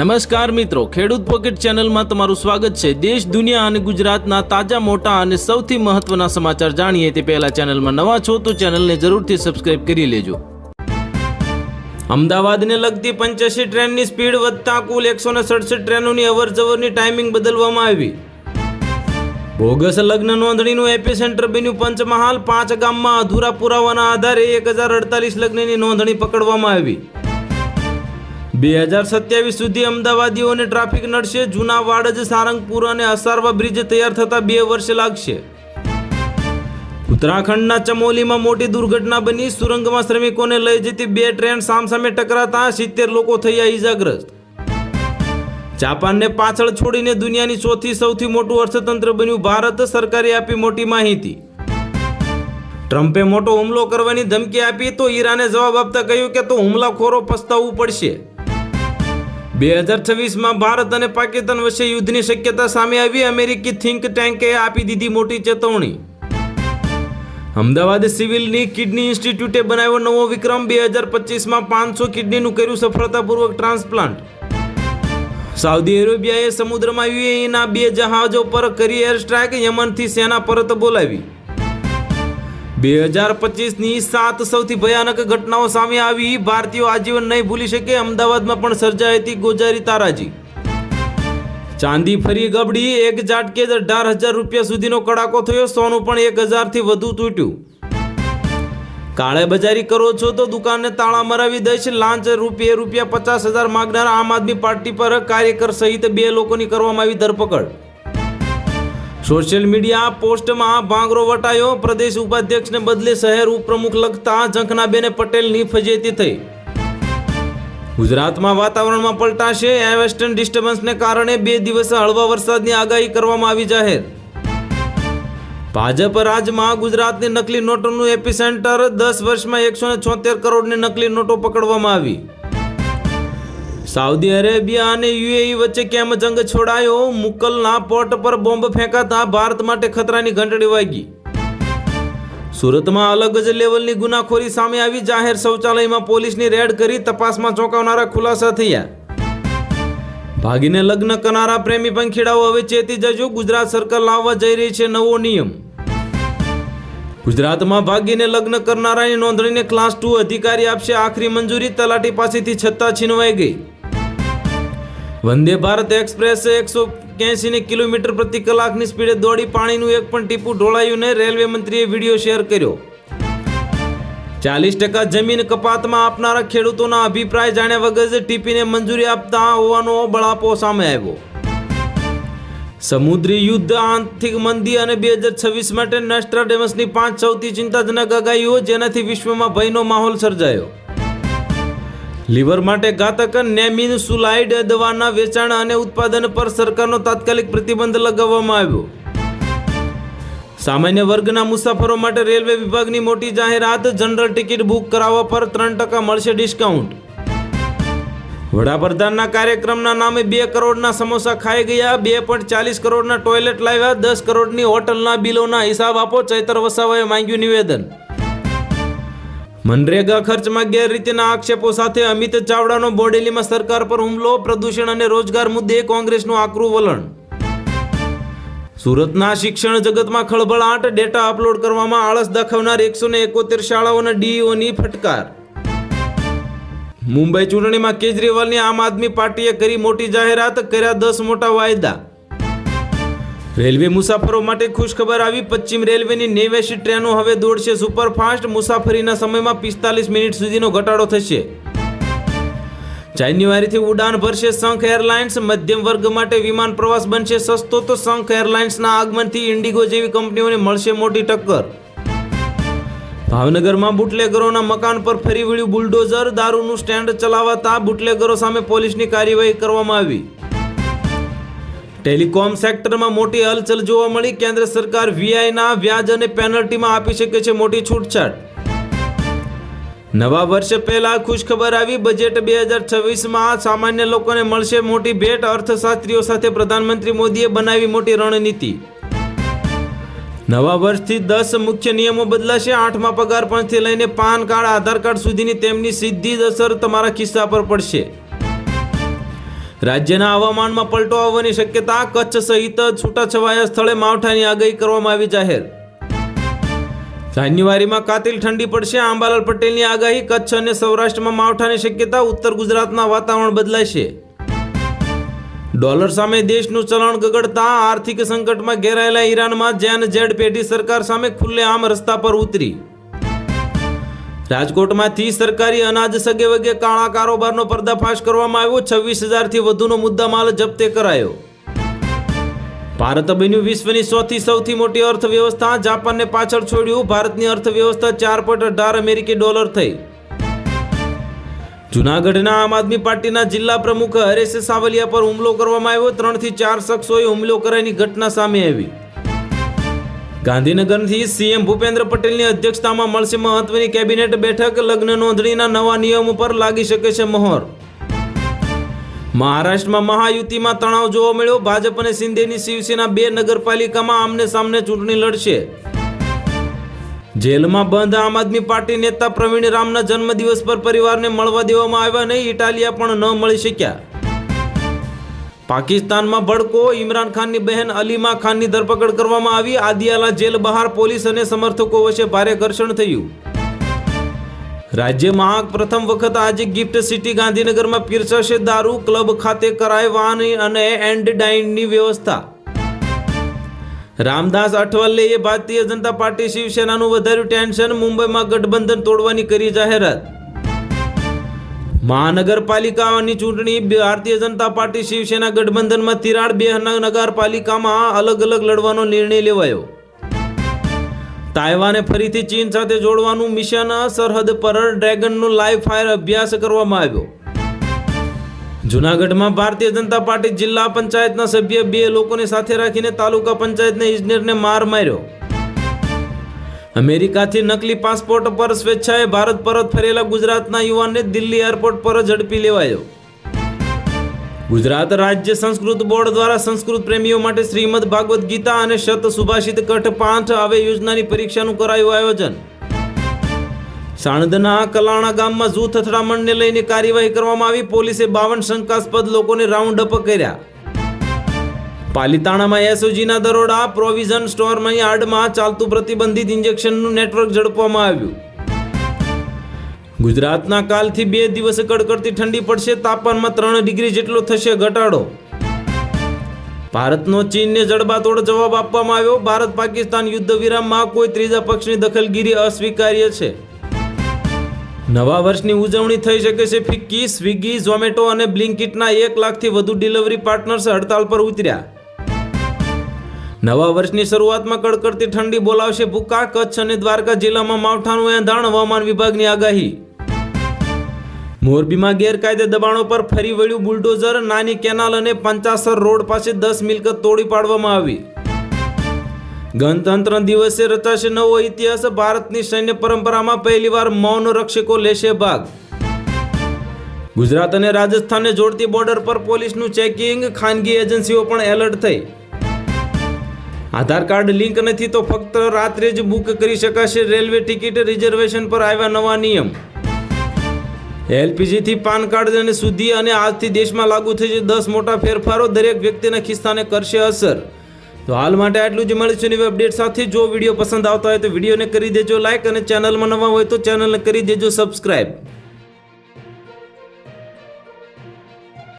નમસ્કાર મિત્રો, ખેડૂત પોકેટ ચેનલમાં તમારું સ્વાગત છે. દેશ, દુનિયા અને ગુજરાતના તાજા, મોટા અને સૌથી મહત્વના સમાચાર જાણીએ તે પહેલા ચેનલમાં નવા છો તો ચેનલને જરૂરથી સબસ્ક્રાઇબ કરી લેજો. અમદાવાદને લગતી પંચ્યાસી ટ્રેનની સ્પીડ વધતા કુલ એકસો સડસઠ ટ્રેનોની અવરજવરની ટાઈમિંગ બદલવામાં આવી. બોગસ લગ્ન નોંધણીનું એપી સેન્ટર બન્યું પંચમહાલ. પાંચ ગામમાં અધૂરા પુરાવાના આધારે એક હજાર અડતાલીસ લગ્નની નોંધણી પકડવામાં આવી. બે હજાર સત્યાવીસ સુધી અમદાવાદીઓને ટ્રાફિક નડશે. જૂના વાડજ સારંગપુર અને અસારવા બ્રિજ તૈયાર થતા બે વર્ષ લાગશે. ઉત્તરાખંડના ચમોલીમાં મોટી દુર્ઘટના બની. સુરંગમાં શ્રમિકોને લઈ જતી બે ટ્રેન સામસામે ટકરાતા સિત્તેર લોકો થયા ઈજાગ્રસ્ત. જાપાનને પાછળ છોડીને દુનિયાની ચોથી સૌથી મોટું અર્થતંત્ર બન્યું ભારત. સરકારે આપી મોટી માહિતી. ટ્રમ્પે મોટો હુમલો કરવાની ધમકી આપી તો ઈરાને જવાબ આપતા કહ્યું કે તો હુમલાખોરો પસ્તાવવું પડશે. બે હજાર છવ્વીસમાં ભારત અને પાકિસ્તાન વચ્ચે યુદ્ધની શક્યતા સામે આવી. અમેરિકી થિંક ટેન્કે આપી દીધી મોટી ચેતવણી. અમદાવાદ સિવિલની કિડની ઇન્સ્ટિટ્યૂટે બનાવ્યો નવો વિક્રમ. બે હજાર પચીસમાં પાંચસો કિડનીનું કર્યું સફળતાપૂર્વક ટ્રાન્સપ્લાન્ટ. સાઉદી અરેબિયાએ સમુદ્રમાં યુએઈના બે જહાજો પર કરી એર સ્ટ્રાઇક યમનથી સેના પરત બોલાવી. બે હજાર પચીસની સાત સૌથી ભયાનક ઘટનાઓ સામે આવી. ભારતીયો આજીવન નહીં ભૂલી શકે. અમદાવાદમાં પણ સર્જાઈ હતી ગોજારી તારાજી. ચાંદી ફરી ગબડી. એક ઝાટકે જ અઢાર હજાર રૂપિયા સુધીનો કડાકો થયો. સોનું પણ એક હજારથી વધુ તૂટ્યું. કાળે બજારી કરો છો તો દુકાનને તાળા મરાવી દઈશ. લાંચ રૂપિયે રૂપિયા પચાસ હજાર માગનાર આમ આદમી પાર્ટી પર કાર્યકર સહિત બે લોકોની કરવામાં આવી ધરપકડ. સોશિયલ મીડિયા પોસ્ટમાં ભાંગરો વટાયો. પ્રદેશ ઉપાધ્યક્ષને બદલે શહેર ઉપપ્રમુખ લખતા ઝંખનાબેને પટેલની ફજેતી થઈ. ગુજરાતમાં વાતાવરણમાં પલટાશે. વેસ્ટર્ન ડિસ્ટર્બન્સને કારણે બે દિવસ હળવા વરસાદની આગાહી કરવામાં આવી જાહેર. ભાજપ રાજમાં ગુજરાતની નકલી નોટોનું એપિસેન્ટર. દસ વર્ષમાં એકસો છોતેર કરોડની નકલી નોટો પકડવામાં આવી. સાઉદી અરેબિયા અને યુએઈ વચ્ચે કેમ જંગ છોડાયો? મુકલના પોર્ટ પર બોમ્બ ફેંકાતા ભારત માટે ખતરાની ઘંટડી વાગી. સુરતમાં અલગ જ લેવલની ગુનાખોરી સામે આવી. જાહેર શૌચાલયમાં પોલીસની રેડ કરી તપાસમાં ચોંકાવનારા ખુલાસા થયા. ભાગીને લગ્ન કરનારા પ્રેમી પંખીડાઓ હવે ચેતી જજો. ગુજરાત સરકાર લાવવા જઈ રહી છે નવો નિયમ. ગુજરાતમાં ભાગીને લગ્ન કરનારાની નોંધણીને ક્લાસ ટુ અધિકારી આપશે. આખરી મંજૂરી તલાટી પાસેથી છત્તા છીનવાઈ ગઈ. વંદે ભારત એક્સપ્રેસ એકસો ને કિલોમીટર પ્રતિ કલાકની સ્પીડે દોડી પાણીનું એક પણ ટીપું ઢોળાયું નહીં રેલવે મંત્રીએ વીડિયો શેર કર્યો. ચાલીસ ટકા જમીન કપાતમાં આપનારા ખેડૂતોના અભિપ્રાય જાણ્યા વગર જ ટીપીને મંજૂરી આપતા હોવાનો બળાપો સામે આવ્યો. સમુદ્રી યુદ્ધ આર્થિક મંદી અને બે હજાર છવ્વીસ માટે નસ્ટ્રાડેમસની પાંચ સૌથી ચિંતાજનક આગાહીઓ જેનાથી વિશ્વમાં ભયનો માહોલ સર્જાયો. લીવર માટે ઘાતક નેમિન સુલાઇડ દવાના વેચાણ અને ઉત્પાદન પર સરકારનો તાત્કાલિક પ્રતિબંધ લગાવવામાં આવ્યો. સામાન્ય વર્ગના મુસાફરો માટે રેલવે વિભાગની મોટી જાહેરાત, જનરલ ટિકિટ બુક કરાવવા પર ત્રણ ટકા મળશે ડિસ્કાઉન્ટ. વડાપ્રધાનના કાર્યક્રમના નામે બે કરોડના સમોસા ખાઈ ગયા, બે પોઈન્ટ ચાલીસ કરોડના ટોયલેટ લાવ્યા, દસ કરોડની હોટલના બિલોના હિસાબ આપો, ચૈતર વસાવાએ માંગ્યું નિવેદન. મનરેગા ખર્ચમાં ગેરરીતિના આક્ષેપો સાથે અમિત ચાવડાનો બોડેલીમાં સરકાર પર હુમલો, પ્રદૂષણ અને રોજગાર મુદ્દે કોંગ્રેસનું આકરું વલણ. સુરતના શિક્ષણ જગતમાં ખળભળાટ ડેટા અપલોડ કરવામાં આળસ દાખવનાર એકસો ને એકોતેર શાળાઓના ડીઈઓની ફટકાર. મુંબઈ ચૂંટણીમાં કેજરીવાલની આમ આદમી પાર્ટીએ કરી મોટી જાહેરાત, કર્યા દસ મોટા વાયદા. રેલવે મુસાફરો માટે ખુશખબર આવી. પશ્ચિમ રેલવેની નેવ્યાસી ટ્રેનો હવે દોડશે સુપરફાસ્ટ. મુસાફરીના સમયમાં પિસ્તાલીસ મિનિટ સુધીનો ઘટાડો થશે. જાન્યુઆરીથી ઉડાન ભરશે શંખ એરલાઇન્સ. મધ્યમ વર્ગ માટે વિમાન પ્રવાસ બનશે સસ્તો. તો શંખ એરલાઇન્સના આગમનથી ઇન્ડિગો જેવી કંપનીઓને મળશે મોટી ટક્કર. ભાવનગરમાં બુટલેગરોના મકાન પર ફરી વળ્યું બુલડોઝર. દારૂનું સ્ટેન્ડ ચલાવાતા બુટલેગરો સામે પોલીસની કાર્યવાહી કરવામાં આવી. ટેલિકોમ સેક્ટરમાં મોટી હલચલ જોવા મળી. કેન્દ્ર સરકાર વીઆઈના વ્યાજ અને પેનલ્ટીમાં આપી શકે છે મોટી છૂટછાટ. નવા વર્ષ પહેલા ખુશખબર આવી. બજેટ બે હજાર છવ્વીસમાં સામાન્ય લોકોને મળશે મોટી ભેટ. અર્થશાસ્ત્રીઓ સાથે પ્રધાનમંત્રી મોદીએ બનાવી મોટી રણનીતિ. નવા વર્ષથી દસ મુખ્ય નિયમો બદલાશે. આઠમા પગાર પંચથી લઈને પાન કાર્ડ, આધાર કાર્ડ સુધીની તેમની સીધી જ અસર તમારા ખિસ્સા પર પડશે. રાજ્યના હવામાનમાં પલટો આવવાની શક્યતા, કચ્છ સહિત છૂટાછવાયા સ્થળે માવઠાની આગાહી કરવામાં આવી જાહેર. જાન્યુઆરીમાં કાતિલ ઠંડી પડશે. આંબાલાલ પટેલની આગાહી, કચ્છ અને સૌરાષ્ટ્રમાં માવઠાની શક્યતા, ઉત્તર ગુજરાતના વાતાવરણ બદલાશે. ડોલર સામે દેશનું ચલણ ગગડતા, આર્થિક સંકટમાં ઘેરાયેલા ઈરાનમાં જેન જેડ પેઢી સરકાર સામે ખુલ્લેઆમ રસ્તા પર ઉતરી. રાજકોટમાંથી સરકારી અનાજ સગે વગે કાળા કારોબારનો પર્દાફાશ કરવામાં આવ્યો. છવ્વીસ હજારથી વધુનો મુદ્દામાલ જપ્તે કરાયો. ભારત બન્યું વિશ્વની સૌથી સૌથી મોટી અર્થવ્યવસ્થા. જાપાનને પાછળ છોડ્યું. ભારતની અર્થવ્યવસ્થા ચાર પોઈન્ટ અઢાર અમેરિકી ડોલર થઈ. જુનાગઢના આમ આદમી પાર્ટીના જિલ્લા પ્રમુખ હરેશ સાવલિયા પર હુમલો કરવામાં આવ્યો. ત્રણથી ચાર શખ્સોએ હુમલો કરાયની ઘટના સામે આવી. ગાંધીનગરથી સીએમ ભૂપેન્દ્ર પટેલની અધ્યક્ષતામાં મળશે મહત્વની કેબિનેટ બેઠક. લગ્ન નોંધણીના નવા નિયમો પર લાગી શકે છે મહોર. મહારાષ્ટ્રમાં મહાયુતિમાં તણાવ જોવા મળ્યો. ભાજપ અને શિંદેની શિવસેના બે નગરપાલિકામાં આમને સામને ચૂંટણી લડશે. જેલમાં બંધ આમ આદમી પાર્ટી નેતા પ્રવીણ રામના જન્મદિવસ પર પરિવારને મળવા દેવામાં આવ્યા નહીં. ઇટાલિયા પણ ન મળી શક્યા. પાકિસ્તાનમાં ભડકો ઇમરાન ખાનની બહેન અલીમા ખાનની ધરપકડ કરવામાં આવી. આદિયાલા જેલ બહાર પોલીસ અને સમર્થકો વચ્ચે ભારે ઘર્ષણ થયું. રાજ્યમાં પ્રથમ વખત આજે ગિફ્ટ સિટી ગાંધીનગરમાં પીરસાશે દારૂ, ક્લબ ખાતે કરાય વાન અને એન્ડ ડાઇનની વ્યવસ્થા. રામદાસ અઠવાલેએ ભારતીય જનતા પાર્ટી શિવસેનાનું વધાર્યું ટેન્શન, મુંબઈમાં ગઠબંધન તોડવાની કરી જાહેરાત. મહાનગરપાલિકાની ચૂંટણી ભારતીય જનતા પાર્ટી શિવસેના ગઠબંધનમાં તિરાડ બે નગરપાલિકામાં અલગ અલગ લડવાનો નિર્ણય લેવાયો. તાઇવાને ફરીથી ચીન સાથે જોડવાનું મિશન સરહદ પર ડ્રેગનનો લાઈવ ફાયર અભ્યાસ કરવામાં આવ્યો. જુનાગઢમાં ભારતીય જનતા પાર્ટી જિલ્લા પંચાયતના સભ્ય બે લોકોને સાથે રાખીને તાલુકા પંચાયતના ઇજનેરને માર માર્યો. અમેરિકાથી નકલી પાસપોર્ટ પર સ્વેચ્છાએ ભારત પરત ફરેલા ગુજરાતના યુવાનને દિલ્હી એરપોર્ટ પર ઝડપી લેવાયો. ગુજરાત રાજ્ય સંસ્કૃત બોર્ડ દ્વારા સંસ્કૃત પ્રેમીઓ માટે શ્રીમદ ભાગવત ગીતા અને શત સુભાષિત કઠ પાઠ આવે યોજનાની પરીક્ષાનું કરાયું આયોજન. સાણંદના કલાણા ગામમાં જૂથ અથડામણને લઈને કાર્યવાહી કરવામાં આવી, પોલીસે બાવન શંકાસ્પદ લોકોને રાઉન્ડ અપ કર્યા. પાલિતાણામાં એસઓજીના દરોડા, પ્રોવિઝન સ્ટોરમાં યાર્ડમાં ચાલતું પ્રતિબંધિત ઇન્જેક્શનનું નેટવર્ક ઝડપવામાં આવ્યું. ગુજરાતના કાલથી બે દિવસ કડકડતી ઠંડી પડશે, તાપમાનમાં ત્રણ ડિગ્રી જેટલો થશે ઘટાડો. ભારતનો ચીનને જડબાતોડ જવાબ આપવામાં આવ્યો. ભારત પાકિસ્તાન યુદ્ધ વિરામમાં કોઈ ત્રીજા પક્ષની દખલગીરી અસ્વીકાર્ય છે. નવા વર્ષની ઉજવણી થઈ શકે છે ફિક્કી, સ્વિગી, ઝોમેટો અને બ્લિંકિટના એક લાખથી વધુ ડિલિવરી પાર્ટનર્સ હડતાલ પર ઉતર્યા. નવા વર્ષની શરૂઆતમાં કડકડતી ઠંડી બોલાવશે ભૂકા, કચ્છ અને દ્વારકા જિલ્લામાં માવઠાનું એંધાણ, હવામાન વિભાગની આગાહી. મોરબીમાં ગેરકાયદે દબાણો પર ફરી વળ્યું બુલડોઝર, નાની કેનાલ અને પંચાસર રોડ પાસે દસ મિલકત તોડી પાડવામાં આવી. ગણતંત્ર દિવસે રચાશે નવો ઇતિહાસ, ભારતની સૈન્ય પરંપરામાં પહેલીવાર મૌન રક્ષકો લેશે ભાગ. ગુજરાત અને રાજસ્થાનને જોડતી બોર્ડર પર પોલીસનું ચેકિંગ, ખાનગી એજન્સીઓ પણ એલર્ટ થઈ. આધાર કાર્ડ લિંક નથી તો ફક્ત રાત્રે જ બુક કરી શકાશે રેલવે ટિકિટ રિઝર્વેશન પર આવ્યા નવા નિયમ. એલપીજીથી પાન કાર્ડ અને સુધી અને આજથી દેશમાં લાગુ થશે દસ મોટા ફેરફારો, દરેક વ્યક્તિના ખિસ્સાને કરશે અસર. તો હાલ માટે આટલું જ મળીશું નવી અપડેટ સાથે. જો વીડિયો પસંદ આવતા હોય તો વિડીયોને કરી દેજો લાઇક અને ચેનલમાં નવા હોય તો ચેનલને કરી દેજો સબસ્ક્રાઈબ